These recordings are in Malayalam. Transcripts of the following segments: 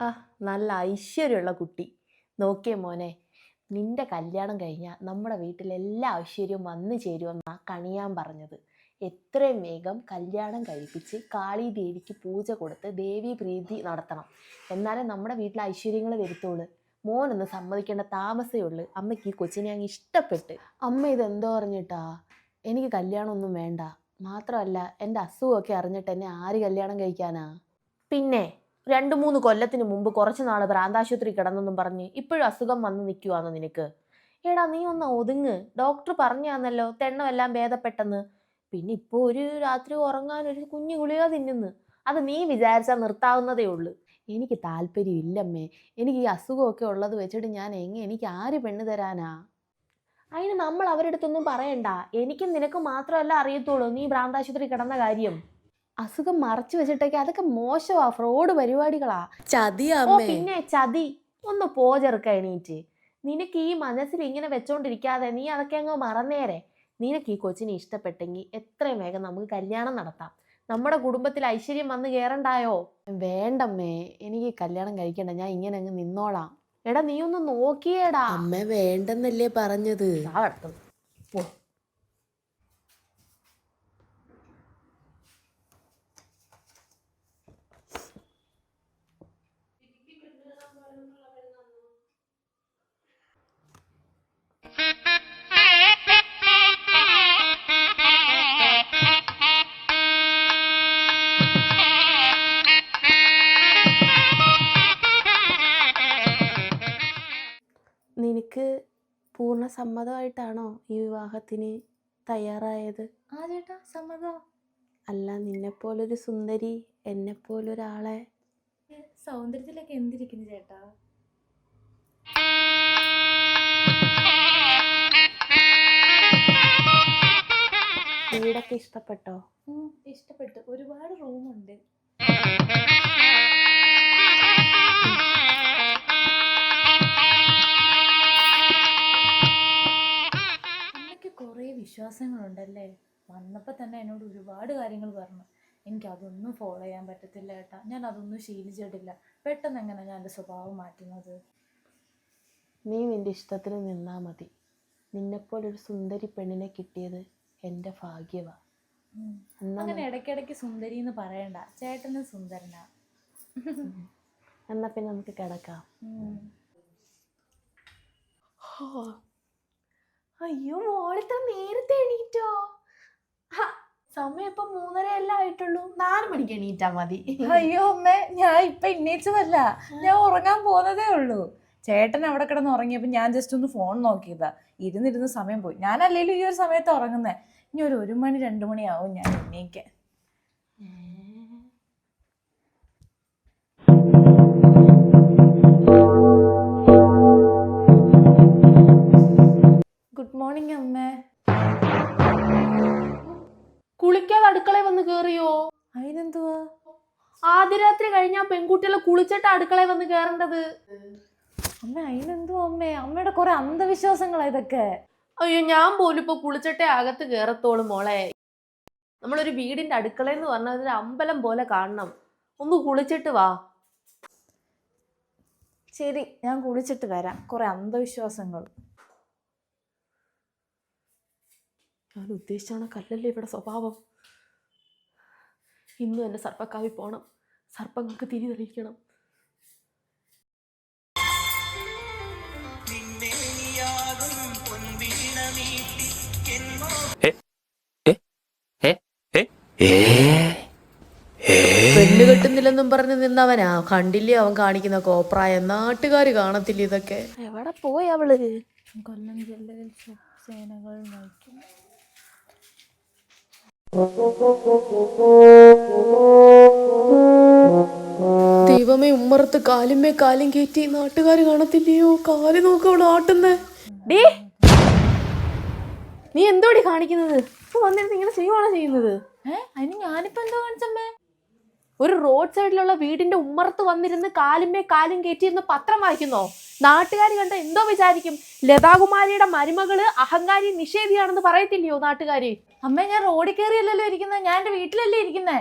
ആ നല്ല ഐശ്വര്യമുള്ള കുട്ടി. നോക്കിയേ മോനെ നിന്റെ കല്യാണം കഴിഞ്ഞാൽ നമ്മുടെ വീട്ടിലെല്ലാ ഐശ്വര്യവും വന്നു ചേരുമെന്നാ കണിയാൻ പറഞ്ഞത്. എത്രയും വേഗം കല്യാണം കഴിപ്പിച്ച് കാളി ദേവിക്ക് പൂജ കൊടുത്ത് ദേവി പ്രീതി നടത്തണം. എന്നാലേ നമ്മുടെ വീട്ടിലെ ഐശ്വര്യങ്ങൾ വരുത്തുള്ളൂ. മോനൊന്ന് സമ്മതിക്കേണ്ട താമസേ ഉള്ളൂ. അമ്മയ്ക്ക് ഈ കൊച്ചിനെ അങ്ങ് ഇഷ്ടപ്പെട്ട്. അമ്മ ഇതെന്തോ പറഞ്ഞിട്ടാ? എനിക്ക് കല്യാണമൊന്നും വേണ്ട. മാത്രമല്ല എന്റെ അസുഖമൊക്കെ അറിഞ്ഞിട്ട് എന്നെ ആര് കല്യാണം കഴിക്കാനാ? പിന്നെ രണ്ട് മൂന്ന് കൊല്ലത്തിന് മുമ്പ് കുറച്ച് നാൾ ഭ്രാന്താശുപത്രി കിടന്നെന്നും പറഞ്ഞ് ഇപ്പോഴും അസുഖം വന്ന് നിൽക്കുവാന്നോ നിനക്ക്? എടാ നീ ഒന്ന് ഒതുങ്ങ്. ഡോക്ടർ പറഞ്ഞാന്നല്ലോ തെണ്ണമെല്ലാം ഭേദപ്പെട്ടെന്ന്. പിന്നെ ഇപ്പോൾ ഒരു രാത്രി ഉറങ്ങാൻ ഒരു കുഞ്ഞു ഗുളിക തിന്നുന്നു. അത് നീ വിചാരിച്ചാൽ നിർത്താവുന്നതേ ഉള്ളൂ. എനിക്ക് താല്പര്യമില്ലമ്മേ. എനിക്ക് ഈ അസുഖമൊക്കെ ഉള്ളത് വെച്ചിട്ട് ഞാൻ എങ്ങനെ എനിക്ക് ആര് പെണ്ണ് തരാനാ? അതിന് നമ്മൾ അവരുടെ അടുത്തൊന്നും പറയണ്ട. എനിക്കും നിനക്കും മാത്രമല്ല അറിയത്തുള്ളൂ. നീ ഭ്രാന്താശുപത്രി കിടന്ന കാര്യം. അസുഖം മറച്ചു വെച്ചിട്ടൊക്കെ അതൊക്കെ മോശമാ ഫ്രോഡ് പരിപാടികളാ. ചതിയാ അമ്മേ പിന്നെ ചതി. ഒന്ന് പോ ചെറുക്ക എണീറ്റ്. നിനക്ക് ഈ മനസ്സിൽ ഇങ്ങനെ വെച്ചോണ്ടിരിക്കാതെ നീ അതൊക്കെ അങ്ങ് മറന്നേരെ. നിനക്ക് ഈ കൊച്ചിനെ ഇഷ്ടപ്പെട്ടെങ്കിൽ എത്രയും വേഗം നമുക്ക് കല്യാണം നടത്താം. നമ്മുടെ കുടുംബത്തിൽ ഐശ്വര്യം വന്ന് കയറണ്ടായോ വേണ്ടമ്മേ. എനിക്ക് കല്യാണം കഴിക്കണ്ട. ഞാൻ ഇങ്ങനെ അങ്ങ് നിന്നോളാം. എടാ നീ ഒന്ന് നോക്കിയേടാ. അമ്മ വേണ്ടെന്നല്ലേ പറഞ്ഞത്. പോ. നിനക്ക് പൂർണ സമ്മതമായിട്ടാണോ ഈ വിവാഹത്തിന് തയ്യാറായത്? ആ ചേട്ടാ സമ്മതം. അല്ല നിന്നെപ്പോലൊരു സുന്ദരി എന്നെപ്പോലൊരാളെ. സൗന്ദര്യത്തിലൊക്കെ എന്തിരിക്കുന്നു ചേട്ടാ? വീടൊക്കെ ഇഷ്ടപ്പെട്ടോ? ഇഷ്ടപ്പെട്ടു. ഒരുപാട് റൂമുണ്ട്. കുറേ വിശ്വാസങ്ങളുണ്ടല്ലേ? വന്നപ്പോൾ തന്നെ എന്നോട് ഒരുപാട് കാര്യങ്ങൾ പറഞ്ഞു. എനിക്ക് അതൊന്നും ഫോളോ ചെയ്യാൻ പറ്റത്തില്ല ഏട്ടാ. ഞാൻ അതൊന്നും ശീലിച്ചിട്ടില്ല. പെട്ടെന്ന് എങ്ങനെ ഞാൻ എന്റെ സ്വഭാവം മാറ്റുന്നത്? നീ നിന്റെ ഇഷ്ടത്തിന് നിന്നാ മതി. നിന്നെപ്പോലൊരു സുന്ദരി പെണ്ണിനെ കിട്ടിയത് എന്റെ ഭാഗ്യമാണ്. അങ്ങനെ ഇടയ്ക്കിടയ്ക്ക് സുന്ദരി എന്ന് പറയണ്ട. ചേട്ടന് സുന്ദരനാ. എന്നാ പിന്നെ നമുക്ക് കിടക്കാം. ഉം. അയ്യോ മോളിത്ര നേരത്തെ എണീറ്റോ? സമയം ഇപ്പൊ മൂന്നര എല്ലാം ആയിട്ടുള്ളൂ. നാല് മണിക്ക് എണീറ്റാ മതി. അയ്യോ അമ്മേ ഞാൻ ഇപ്പൊ എണ്ണീച്ചതല്ല ഞാൻ ഉറങ്ങാൻ പോന്നതേ ഉള്ളൂ. ചേട്ടൻ അവിടെ കിടന്ന് ഉറങ്ങിയപ്പോ ഞാൻ ജസ്റ്റ് ഒന്ന് ഫോൺ നോക്കിയതാ. ഇരുന്നിരുന്ന് സമയം പോയി. ഞാൻ അല്ലെങ്കിലും ഈ ഒരു സമയത്ത് ഉറങ്ങുന്നേ. ഇനി ഒരു ഒരു മണി രണ്ടു മണിയാവും ഞാൻ എണ്ണീക്കാൻ മോർണിംഗ് അമ്മേ. കുളിക്കാതെ അടുക്കളയിൽ വന്ന് കേറിയോ? അതിനെന്തുവാ ആദ്യ രാത്രി കഴിഞ്ഞാ പെൺകുട്ടികളെ കുളിച്ചിട്ട് അടുക്കളയിൽ വന്ന് കേറേണ്ടത്. അമ്മ അതിനെന്തുവാ അമ്മേ? അമ്മയുടെ കുറെ അന്ധവിശ്വാസങ്ങളാ ഇതൊക്കെ. അയ്യോ ഞാൻ പോലും ഇപ്പൊ കുളിച്ചിട്ടേ അകത്ത് കേറത്തോളൂ മോളെ. നമ്മളൊരു വീടിന്റെ അടുക്കള എന്ന് പറഞ്ഞാൽ ഒരു അമ്പലം പോലെ കാണണം. ഒന്ന് കുളിച്ചിട്ട് വാ. ശരി ഞാൻ കുളിച്ചിട്ട് വരാം. കുറെ അന്ധവിശ്വാസങ്ങൾ. ഞാൻ ഉദ്ദേശിച്ചാണ് കല്ലല്ലേ ഇവിടെ സ്വഭാവം. ഇന്ന് തന്നെ സർപ്പക്കാവി പോകണം സർപ്പങ്ങൾക്ക് തിരി തെളിയിക്കണം. പെണ്ണ് കെട്ടുന്നില്ലെന്നും പറഞ്ഞ് നിന്നവനാ? കണ്ടില്ലേ അവൻ കാണിക്കുന്ന കോപ്രായ? നാട്ടുകാര് കാണത്തില്ല ഇതൊക്കെ? എവിടെ പോയി അവൾ? കൊല്ലം ജില്ലയിൽ സേനകൾ നയിക്കും ദൈവമേ ഉമ്മറത്ത് കാലുമേ കാലും കയറ്റി നാട്ടുകാർ കാണത്തില്ലയോ? കാൽ നോക്ക അവൾ ആട്ടുന്നേ. ഡേ നീ എന്തോടി കാണിക്കുന്നത്? ഇപ്പൊ വന്നിരുന്ന് ഇങ്ങനെ ചെയ്യുവാണോ ചെയ്യുന്നത്? അതിന് ഞാനിപ്പോ എന്തോ കാണിച്ചമ്മേ? ഒരു റോഡ് സൈഡിലുള്ള വീടിന്റെ ഉമ്മറത്ത് വന്നിരുന്ന് കാലുമേ കാലും കയറ്റിയിരുന്ന് പത്രം വായിക്കുന്നോ? നാട്ടുകാർ കണ്ട എന്തോ വിചാരിക്കും. ലതാകുമാരിയുടെ മരുമകൾ അഹങ്കാരി നിഷേധിയാണെന്ന് പറയത്തില്ലയോ നാട്ടുകാര്? അമ്മ ഞാൻ റോഡിൽ കയറിയല്ലല്ലോ ഇരിക്കുന്നത് ഞാൻ എന്റെ വീട്ടിലല്ലേ ഇരിക്കുന്നേ.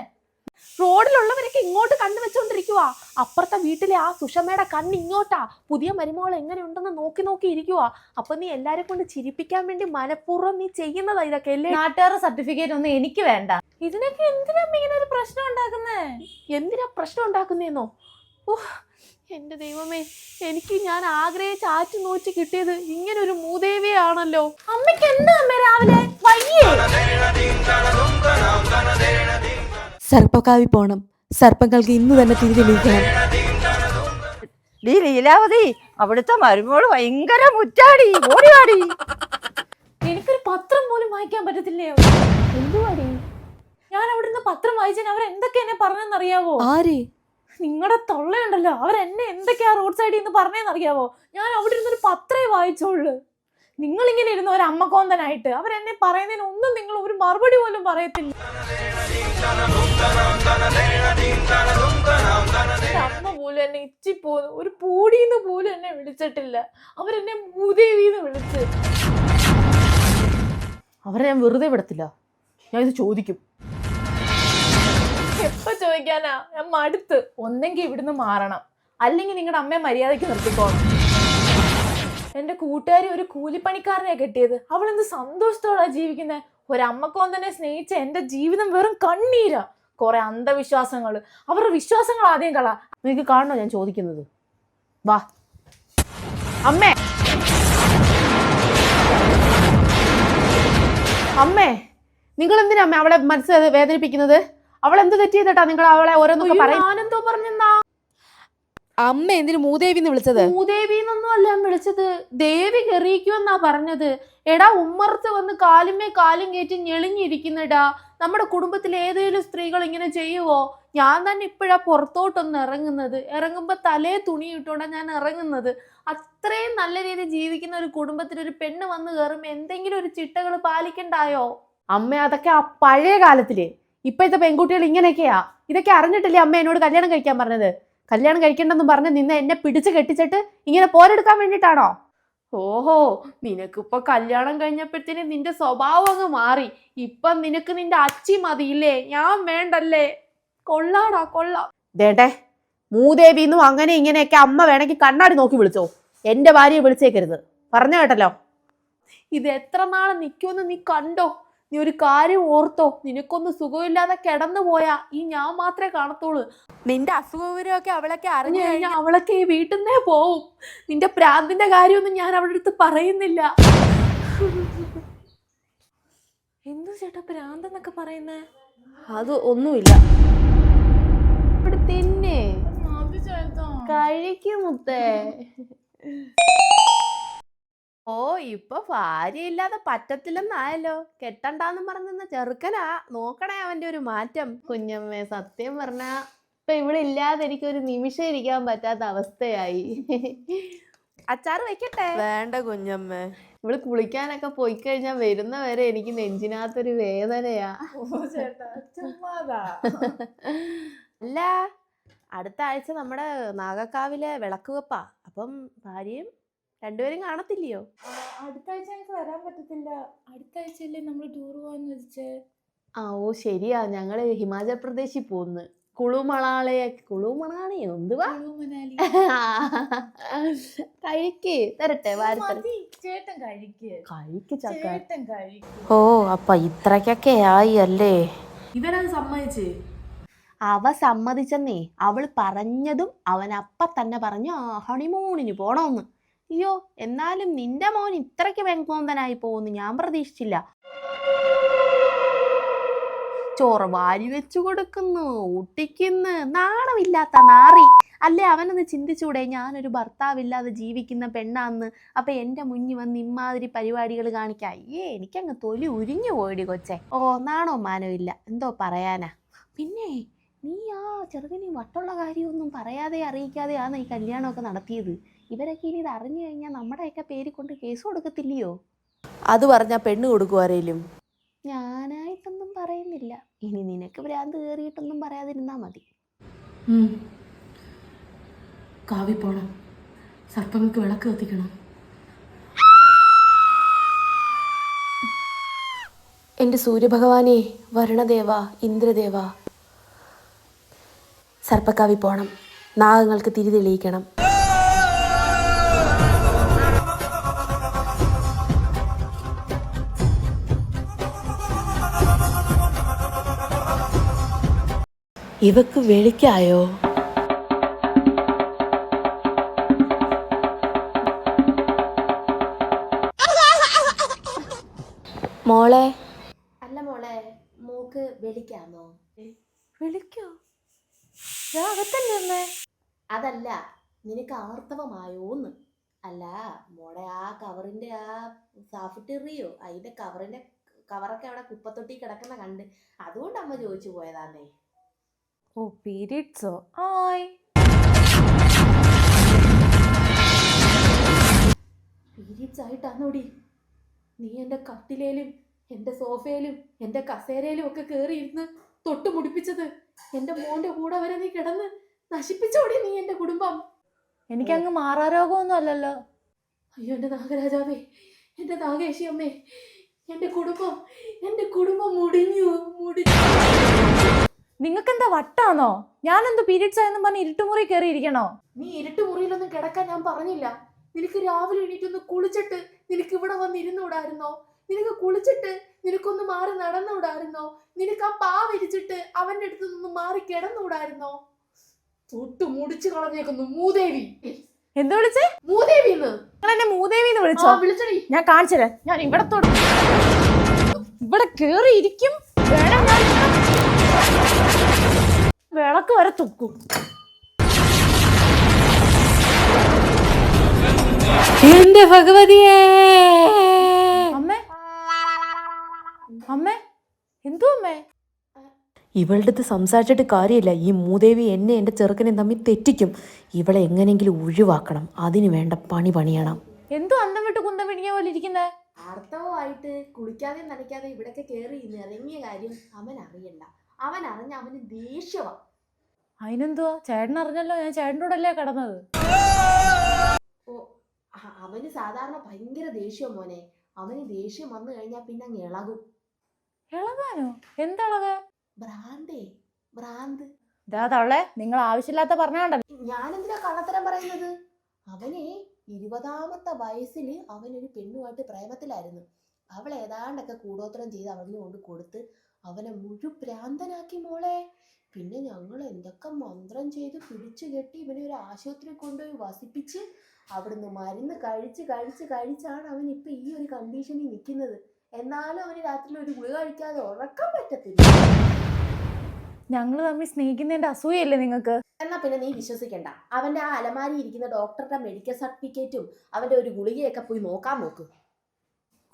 റോഡിലുള്ളവരൊക്കെ ഇങ്ങോട്ട് കണ്ണു വെച്ചോണ്ടിരിക്കുവാ. അപ്പുറത്തെ വീട്ടിലെ ആ സുഷമയുടെ കണ്ണ് ഇങ്ങോട്ടാ. പുതിയ മരുമകൾ എങ്ങനെയുണ്ടെന്ന് നോക്കി നോക്കി ഇരിക്കുക അപ്പൊ നീ എല്ലാരെ കൊണ്ട് ചിരിപ്പിക്കാൻ വേണ്ടി മനഃപൂർവം നീ ചെയ്യുന്നതാ ഇതൊക്കെ അല്ലേ? നാട്ടുകാരുടെ സർട്ടിഫിക്കറ്റ് ഒന്നും എനിക്ക് വേണ്ട. ഇതിനൊക്കെ എന്തിനാ ഇങ്ങനെ ഒരു പ്രശ്നം ഉണ്ടാക്കുന്നേ? എന്തിനാ പ്രശ്നം ഉണ്ടാക്കുന്നേന്നോ? ഓഹ് എന്റെ ദൈവമേ എനിക്ക് ഞാൻ ആഗ്രഹിച്ച് ആറ്റു നോച്ച് കിട്ടിയത് ഇങ്ങനെ ഒരു മൂദേവിയാണല്ലോ. അമ്മയ്ക്ക് എന്താ അമ്മ രാവിലെ? വയ്യേ. സർപ്പക്കാവി പോണം. സർപ്പങ്ങൾക്ക് ഇന്ന് തന്നെ തിരിതെളിയിക്കണം ഡീ ലീലാവതി അവിടുത്തെ മരുമോൾ ഭയങ്കര മുറ്റാടി ഓടിയാടി എനിക്കൊരു പത്രം പോലും വായിക്കാൻ പറ്റത്തില്ലേ എന്തുവാടി? ഞാൻ അവിടുന്ന് പത്രം വായിച്ചാൽ അവർ എന്തൊക്കെ എന്നെ പറഞ്ഞെന്നറിയാവോ? ആര്? നിങ്ങളുടെ തൊള്ളയുണ്ടല്ലോ. അവരെന്നെ എന്തൊക്കെയാ റോഡ് സൈഡിൽ നിന്ന് അറിയാമോ ഞാൻ അവിടെ ഇരുന്നൊരു പത്രേ വായിച്ചോളൂ നിങ്ങളിങ്ങനെ ഇരുന്ന ഒരു അമ്മക്കോന്തനായിട്ട്. അവരെന്നെ പറയുന്നതിന് ഒന്നും നിങ്ങൾ ഒരു മറുപടി പോലും പറയത്തില്ല. അമ്മ പോലും എന്നെ ഇച്ചിപ്പോന്ന് ഒരു പൂടിന്ന് പോലും എന്നെ വിളിച്ചിട്ടില്ല. അവരെന്നെ മൂദേവിന്ന് വിളിച്ച്. അവരെ ഞാൻ വെറുതെ വിടത്തില്ല. ഞാൻ ഇത് ചോദിക്കും. എപ്പോ ചോദിക്കാനാ? ഞാൻ മടുത്ത്. ഒന്നെങ്കിൽ ഇവിടുന്ന് മാറണം. അല്ലെങ്കിൽ നിങ്ങളുടെ അമ്മയെ മര്യാദയ്ക്ക് നിർത്തിക്കോണം. എന്റെ കൂട്ടുകാരി ഒരു കൂലിപ്പണിക്കാരനെ കെട്ടിയത്. അവൾ എന്ത് സന്തോഷത്തോടാ ജീവിക്കുന്നത് ഒരമ്മക്കോന്തനെ സ്നേഹിച്ച എന്റെ ജീവിതം വെറും കണ്ണീരാ. കുറെ അന്ധവിശ്വാസങ്ങൾ അവരുടെ വിശ്വാസങ്ങൾ ആദ്യം കളാ. നിനക്ക് കാണണോ ഞാൻ ചോദിക്കുന്നത്? വാ. അമ്മേ. അമ്മേ. നിങ്ങൾ എന്തിനാ അമ്മ അവളെ മനസ്സ് വേദനിപ്പിക്കുന്നത്? അവൾ എന്ത് തെറ്റ് ചെയ്തിട്ടാ നിങ്ങൾ അവളെ ഓരോന്നൊക്കെ പറയാനെന്തോ? പറഞ്ഞെന്നാ? അമ്മ എന്തിനു മൂദേവിന്ന് വിളിച്ചത്? മൂദേവി എന്നൊന്നും അല്ല വിളിച്ചത്. ദേവി കെറിയിക്കുമെന്നാ പറഞ്ഞത്. എടാ ഉമ്മർത്ത് വന്ന് കാലുമേ കാലും കയറ്റി ഞെളിഞ്ഞിരിക്കുന്നെടാ. നമ്മുടെ കുടുംബത്തിൽ ഏതെങ്കിലും സ്ത്രീകൾ ഇങ്ങനെ ചെയ്യുവോ? ഞാൻ തന്നെ ഇപ്പോഴാ പുറത്തോട്ടൊന്ന് ഇറങ്ങുന്നത്. ഇറങ്ങുമ്പോ തലേ തുണി ഇട്ടോണ്ടാ ഞാൻ ഇറങ്ങുന്നത്. അത്രയും നല്ല രീതിയിൽ ജീവിക്കുന്ന ഒരു കുടുംബത്തിൽ ഒരു പെണ്ണ് വന്ന് കയറുമ്പോ എന്തെങ്കിലും ഒരു ചിട്ടകൾ പാലിക്കണ്ടായോ? അമ്മ അതൊക്കെ ആ പഴയ കാലത്തിൽ ഇപ്പോഴത്തെ പെൺകുട്ടികൾ ഇങ്ങനെയൊക്കെയാ. ഇതൊക്കെ അറിഞ്ഞിട്ടില്ലേ അമ്മ എന്നോട് കല്യാണം കഴിക്കാൻ പറഞ്ഞത്? കല്യാണം കഴിക്കണ്ടെന്നും പറഞ്ഞ് നിന്നെ എന്നെ പിടിച്ച് കെട്ടിച്ചിട്ട് ഇങ്ങനെ പോരെടുക്കാൻ വേണ്ടിട്ടാണോ ഓഹോ നിനക്കിപ്പോ കല്യാണം കഴിഞ്ഞപ്പോഴത്തേന് നിന്റെ സ്വഭാവം അങ്ങ് മാറി. ഇപ്പൊ നിനക്ക് നിന്റെ അച്ചി മതിയില്ലേ? ഞാൻ വേണ്ടല്ലേ? കൊള്ളാടാ കൊള്ളാം. ദേട്ടെ മൂദേവിന്നും അങ്ങനെ ഇങ്ങനെയൊക്കെ അമ്മ വേണമെങ്കിൽ കണ്ണാടി നോക്കി വിളിച്ചോ. എന്റെ ഭാര്യയെ വിളിച്ചേക്കരുത്. പറഞ്ഞു കേട്ടല്ലോ. ഇത് എത്ര നാളെ നിൽക്കുമെന്ന് നീ കണ്ടോ? നീ ഒരു കാര്യം ഓർത്തോ. നിനക്കൊന്ന് സുഖമില്ലാതെ കിടന്നു പോയാ. ഈ ഞാൻ മാത്രമേ കാണത്തുള്ളൂ. നിന്റെ അസുഖവിവരമൊക്കെ അവളൊക്കെ അറിഞ്ഞു കഴിഞ്ഞാൽ അവളൊക്കെ ഈ വീട്ടിൽ നിന്നേ പോവും. നിന്റെ പ്രാന്തിന്റെ കാര്യമൊന്നും ഞാൻ അവളുടെ അടുത്ത് പറയുന്നില്ല. എന്തു ചേട്ടാ പ്രാന്തെന്നൊക്കെ പറയുന്നേ? അത് ഒന്നുമില്ല. ഇവിടെ മുത്തേ. കഴിക്കുമുത്തേ ഓ ഇപ്പൊ ഭാര്യ ഇല്ലാതെ പറ്റത്തില്ലെന്നായല്ലോ. കെട്ടണ്ടാന്ന് പറഞ്ഞ ചെറുക്കനാ. നോക്കണേ അവന്റെ ഒരു മാറ്റം. കുഞ്ഞമ്മേ സത്യം പറഞ്ഞ ഇപ്പൊ ഇവിടെ ഇല്ലാതെ എനിക്ക് ഒരു നിമിഷം ഇരിക്കാൻ പറ്റാത്ത അവസ്ഥയായി. അച്ചാറ് വെക്കട്ടെ? വേണ്ട കുഞ്ഞമ്മേ. ഇവൾ കുളിക്കാനൊക്കെ പോയി കഴിഞ്ഞാൽ വരുന്ന വരെ എനിക്ക് നെഞ്ചിനകത്തൊരു വേദനയാ. അല്ല അടുത്ത ആഴ്ച നമ്മുടെ നാഗക്കാവിലെ വിളക്ക് വെപ്പാ. അപ്പം ഭാര്യയും രണ്ടുപേരും കാണത്തില്ലയോ? അടുത്ത ആഴ്ച എനിക്ക് വരാൻ പറ്റത്തില്ല. അടുത്ത ആഴ്ചയല്ലേ നമ്മൾ ടൂർ പോകാന്ന് വെച്ചേ ആ ഓ ശരിയാ. ഞങ്ങൾ ഹിമാചൽ പ്രദേശിൽ പോകുന്നു കുളുമണാളിയെ കുളുമണാളിയോ എന്തുവാ മനാലി കഴിക്ക്. തരട്ടെ ചേട്ടൻ കഴിക്ക്. ഓ അപ്പൊ ഇത്രക്കൊക്കെ ആയി അല്ലേ? ഇവരത് സമ്മതിച്ച്. അവ സമ്മതിച്ചെന്നേ. അവൾ പറഞ്ഞതും അവൻ അപ്പ തന്നെ പറഞ്ഞു ആ ഹണിമൂണിന് പോണോന്ന്. അയ്യോ എന്നാലും നിന്റെ മോൻ ഇത്രയ്ക്ക് വെങ്കോന്തനായി പോകുന്നു. ഞാൻ പ്രതീക്ഷിച്ചില്ല. ചോറ് വാരി വെച്ചു കൊടുക്കുന്നു ഊട്ടിക്കുന്നു. നാണമില്ലാത്ത നാറി. അല്ലേ അവനൊന്ന് ചിന്തിച്ചൂടെ? ഞാനൊരു ഭർത്താവില്ലാതെ ജീവിക്കുന്ന പെണ്ണാന്ന്. അപ്പൊ എന്റെ മുന്നിൽ വന്ന് ഇമാതിരി പരിപാടികൾ കാണിക്കാം അയ്യേ എനിക്കങ്ങ് തൊലി ഉരിഞ്ഞു പോയിടി കൊച്ചെ. ഓ നാണോ മാനോ ഇല്ല. എന്തോ പറയാനാ. പിന്നെ നീ ആ ചെറുക്കന് വട്ടുള്ള കാര്യമൊന്നും പറയാതെ അറിയിക്കാതെയാണ് ഈ കല്യാണമൊക്കെ നടത്തിയത്? ഇവരൊക്കെ ഇനി ഇത് അറിഞ്ഞു കഴിഞ്ഞാൽ നമ്മുടെയൊക്കെ പേര് കൊണ്ട് കേസ് കൊടുക്കത്തില്ലയോ? അത് പറഞ്ഞാൽ പെണ്ണ് കൊടുക്കും ആരേലും? ഞാനായിട്ടൊന്നും പറയുന്നില്ല. ഇനി നിനക്ക് ഭ്രാന്ത് കയറിയിട്ടൊന്നും പറയാതിരുന്നാൽ മതി. കാവി പോണം. സർപ്പങ്ങൾക്ക് വിളക്ക് കത്തിക്കണം. എന്റെ സൂര്യഭഗവാനെ വരുണദേവ ഇന്ദ്രദേവ. സർപ്പക്കാവി പോണം. നാഗങ്ങൾക്ക് തിരി തെളിയിക്കണം. ഇവക്ക് വെളിക്കായോ? മോളെ. അല്ല മോളെ മൂക്ക് വെളിക്കാമോ? വിളിക്കോ? ഞാൻ അകത്തല്ലേ അമ്മേ അതല്ല നിനക്ക് ആർത്തവമായോന്ന്. അല്ല മോളെ ആ കവറിന്റെ ആ സാഫിറ്ററിയോ അതിന്റെ കവറിന്റെ കവറൊക്കെ അവിടെ കുപ്പത്തൊട്ടി കിടക്കുന്ന കണ്ട്. അതുകൊണ്ട് അമ്മ ചോദിച്ചു പോയതാന്നേ. ഓ പീരീഡ്സോ ആയ്. പീരീഡ്സ് ആയിട്ടാന്നോടി നീ എന്റെ കട്ടിലേലും എന്റെ സോഫയിലും എന്റെ കസേരയിലും ഒക്കെ കയറിയിരുന്ന് തൊട്ട് മുടിപ്പിച്ചത് എന്റെ മോന്റെ കൂടെ വരെ നീ കിടന്ന് നശിപ്പിച്ചോടി നീ എന്റെ കുടുംബം. എനിക്കങ്ങ് മാറാരോഗമൊന്നും അല്ലല്ലോ അയ്യോ എന്റെ നാഗരാജാവേ എന്റെ നാഗേശി അമ്മേ എന്റെ കുടുംബം എന്റെ കുടുംബം മുടിഞ്ഞു മുടിഞ്ഞു നിങ്ങൾക്ക് എന്താ വട്ടാണോ? ഞാനെന്ത് പീരീഡ്സ് ആയെന്നും പറഞ്ഞ് ഇരുട്ടുമുറി കയറിയിരിക്കണോ നീ ഇരുട്ട് മുറിയിലൊന്നും കിടക്കാൻ ഞാൻ പറഞ്ഞില്ല. നിനക്ക് രാവിലെ എണീറ്റൊന്ന് കുളിച്ചിട്ട് നിനക്ക് ഇവിടെ വന്ന് ഇരുന്നൂടായിരുന്നോ നിനക്ക് കുളിച്ചിട്ട് നിനക്കൊന്ന് മാറി നടന്നുകൂടായിരുന്നോ നിനക്ക് ആ പാ വിരിച്ചിട്ട് അവന്റെ അടുത്ത് നിന്ന് മാറി കിടന്നുകൂടായിരുന്നോ തൊട്ട് മുടിച്ചു കളഞ്ഞേക്കുന്നു മൂദേവി. എന്ത് വിളിച്ചേ? നിങ്ങൾ എന്നെ മൂദേവി എന്ന് വിളിച്ചോ? വിളിച്ചടി. ഞാൻ കാണിച്ചത് ഞാൻ ഇവിടെ തൊട്ട് ഇവിടെ കേറി ഇരിക്കും വേണം ഞാൻ വിളക്ക് വരെ തുക്കും. എന്റെ ഭഗവതിയേ? അമ്മേ? അമ്മേ? എന്തോ അമ്മേ? ഇവളുടെ അടുത്ത് സംസാരിച്ചിട്ട് കാര്യമില്ല. ഈ മൂദേവി എന്നെ എന്റെ ചെറുക്കനെ തമ്മിൽ തെറ്റിക്കും. ഇവളെ എങ്ങനെയെങ്കിലും ഒഴിവാക്കണം. അതിനു വേണ്ട പണി പണിയണം. എന്തോ അന്തം വിട്ട് കുന്തം പിടിക്കാൻ പോലെ ഇരിക്കുന്നേ? ആർത്തവമായിട്ട് കുളിക്കാതെ നനയ്ക്കാതെ ഇവിടൊക്കെ കയറി ഇറങ്ങിയ കാര്യം അവൻ അറിയണ്ട അവൻ അറിഞ്ഞ അവന് ദേഷ്യവാ. അതിനെന്തുവാ ചേട്ടൻ അറിഞ്ഞല്ലോ ഞാൻ ചേട്ടന്റെ കൂടെ അല്ലേ കിടന്നത്. ഓ അ- അവന് സാധാരണ ഭയങ്കര ദേഷ്യം മോനെ. അവന് ദേഷ്യം വന്നു കഴിഞ്ഞാൽ പിന്നെ അങ്ങ് ഇളകും. ഇളകാനോ? എന്തളക? ഭ്രാന്തേ ഭ്രാന്ത്. ഇതാ തള്ളേ നിങ്ങൾ ആവശ്യമില്ലാത്ത പറഞ്ഞാണ്ട ഞാനെന്തിനാ കള്ളത്തരം പറയുന്നത്? അവനെ ഇരുപതാമത്തെ വയസ്സിൽ അവനൊരു പെണ്ണുമായിട്ട് പ്രേമത്തിലായിരുന്നു. അവൾ ഏതാണ്ടൊക്കെ കൂടോത്രം ചെയ്ത് അവന് കൊണ്ട് കൊടുത്ത് അവനെ മുഴുപ്രാന്തനാക്കി മോളെ. പിന്നെ ഞങ്ങൾ എന്തൊക്കെ മന്ത്രം ചെയ്ത് പിടിച്ചു കെട്ടി ഇവനെ ഒരു ആശുപത്രി കൊണ്ടുപോയി വസിപ്പിച്ച് അവിടുന്ന് മരുന്ന് കഴിച്ച് കഴിച്ച് കഴിച്ചാണ് അവൻ ഇപ്പൊ ഈ ഒരു കണ്ടീഷനിൽ നിൽക്കുന്നത്. എന്നാലും അവന് രാത്രി ഒരു ഗുളിക കഴിക്കാതെ ഉറക്കാൻ പറ്റത്തില്ല. ഞങ്ങൾ തമ്മിൽ സ്നേഹിക്കുന്നതിന്റെ അസൂയല്ലേ നിങ്ങൾക്ക്? എന്നാ പിന്നെ നീ വിശ്വസിക്കണ്ട. അവന്റെ ആ അലമാരി ഇരിക്കുന്ന ഡോക്ടറുടെ മെഡിക്കൽ സർട്ടിഫിക്കറ്റും അവന്റെ ഒരു ഗുളികയൊക്കെ പോയി നോക്കാൻ നോക്ക്.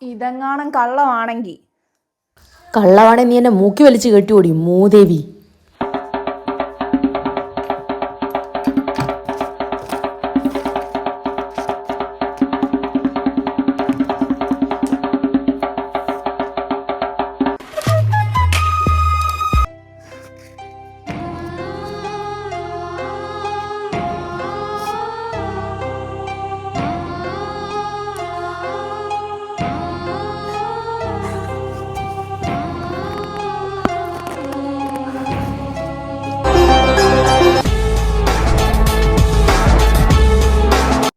ഇതെങ്ങാണം കള്ളമാണെങ്കിൽ കള്ളവാണെ നീ എന്നെ മൂക്കി വലിച്ചു കെട്ടിയോടി മൂദേവി.